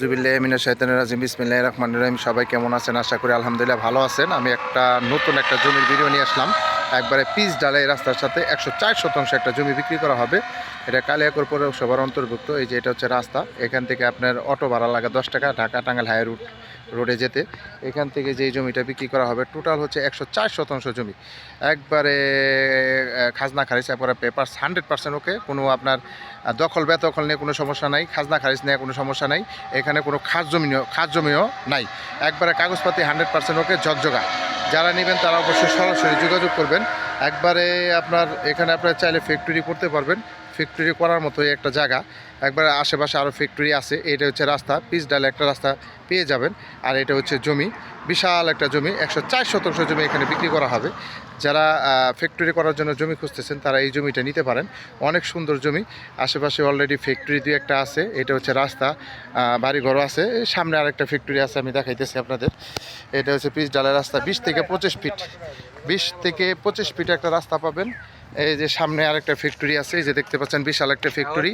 রাজিম। বিসমিল্লাহ রহমান রহিম। সবাই কেমন আছেন? আশা করি আলহামদুলিল্লাহ ভালো আছেন। আমি একটা নতুন একটা জমির বিরিয়ানি আসলাম। একবারে পিস ডালে রাস্তার সাথে একশো চার শতাংশ একটা জমি বিক্রি করা হবে। এটা কালিয়াকর পৌরসভার অন্তর্ভুক্ত, এই যে এটা হচ্ছে রাস্তা। এখান থেকে আপনার অটো ভাড়া লাগে দশ টাকা, ঢাকা টাঙ্গাল হাই রুট রোডে যেতে। এখান থেকে যেই জমিটা বিক্রি করা হবে, টোটাল হচ্ছে একশো চার শতাংশ জমি। একবারে খাজনা খারিজ একবারে পেপার হান্ড্রেড পার্সেন্ট ওকে কোনো আপনার দখল বেদখল নিয়ে কোনো সমস্যা নাই, খাজনা খারিজ নিয়ে কোনো সমস্যা নাই। এখানে কোনো খাস জমিও খাস জমিও নাই। একবারে কাগজপাতি হান্ড্রেড পার্সেন্ট ওকে ঝকঝকা যারা নেবেন তারা অবশ্যই সরাসরি যোগাযোগ করবেন। একবারে আপনার এখানে আপনার চাইলে ফ্যাক্টরি করতে পারবেন। ফ্যাক্টরি করার মতো একটা জায়গা। একবারে আশেপাশে আরও ফ্যাক্টরি আছে, এটা হচ্ছে রাস্তা, পিচ ডালে একটা রাস্তা পেয়ে যাবেন। আর এটা হচ্ছে জমি, বিশাল একটা জমি, একশো চার শতাংশ জমি এখানে বিক্রি করা হবে। যারা ফ্যাক্টরি করার জন্য জমি খুঁজতেছেন, তারা এই জমিটা নিতে পারেন। অনেক সুন্দর জমি, আশেপাশে অলরেডি ফ্যাক্টরি দুই একটা আছে, এটা হচ্ছে রাস্তা বাড়িঘরও আছে। সামনে আরেকটা ফ্যাক্টরি আছে, আমি দেখাইতেছি আপনাদের। এটা হচ্ছে পিচ ডালের রাস্তা, বিশ থেকে পঁচিশ ফিট বিশ থেকে পঁচিশ ফিট একটা রাস্তা পাবেন। এই যে সামনে আরেকটা ফ্যাক্টরি আছে, এই যে দেখতে পাচ্ছেন বিশাল একটা ফ্যাক্টরি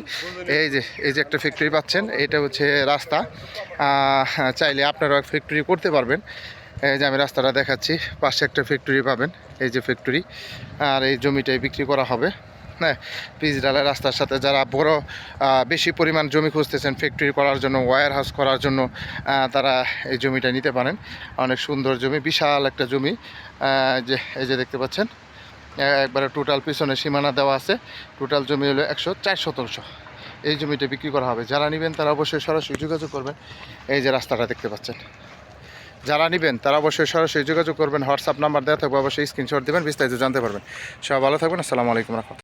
এই যে এই যে একটা ফ্যাক্টরি পাচ্ছেন, এটা হচ্ছে রাস্তা। চাইলে আপনারা ফ্যাক্টরি করতে পারবেন। এই যে আমি রাস্তাটা দেখাচ্ছি, পাশে একটা ফ্যাক্টরি পাবেন, এই যে ফ্যাক্টরি আর এই জমিটাই বিক্রি করা হবে। হ্যাঁ পিচ ডালের রাস্তার সাথে যারা বড় বেশি পরিমাণ জমি খুঁজতেছেন ফ্যাক্টরি করার জন্য ওয়্যার হাউস করার জন্য তারা এই জমিটা নিতে পারেন। অনেক সুন্দর জমি, বিশাল একটা জমি। যে, এই যে দেখতে পাচ্ছেন একবারে টোটাল পিছনে সীমানা দেওয়া আছে। টোটাল জমি হলো একশো চার শতাংশ। এই জমিটা বিক্রি করা হবে। যারা নেবেন তারা অবশ্যই সরাসরি যোগাযোগ করবেন। এই যে রাস্তাটা দেখতে পাচ্ছেন। যারা নেবেন তারা অবশ্যই সরাসরি যোগাযোগ করবেন। হোয়াটসঅ্যাপ নাম্বার দেওয়া থাকবে, অবশ্যই স্ক্রিনশট দেবেন, বিস্তারিত জানতে পারবেন। সব ভালো থাকবেন। আসসালামু আলাইকুম রহমতুল্লাহ।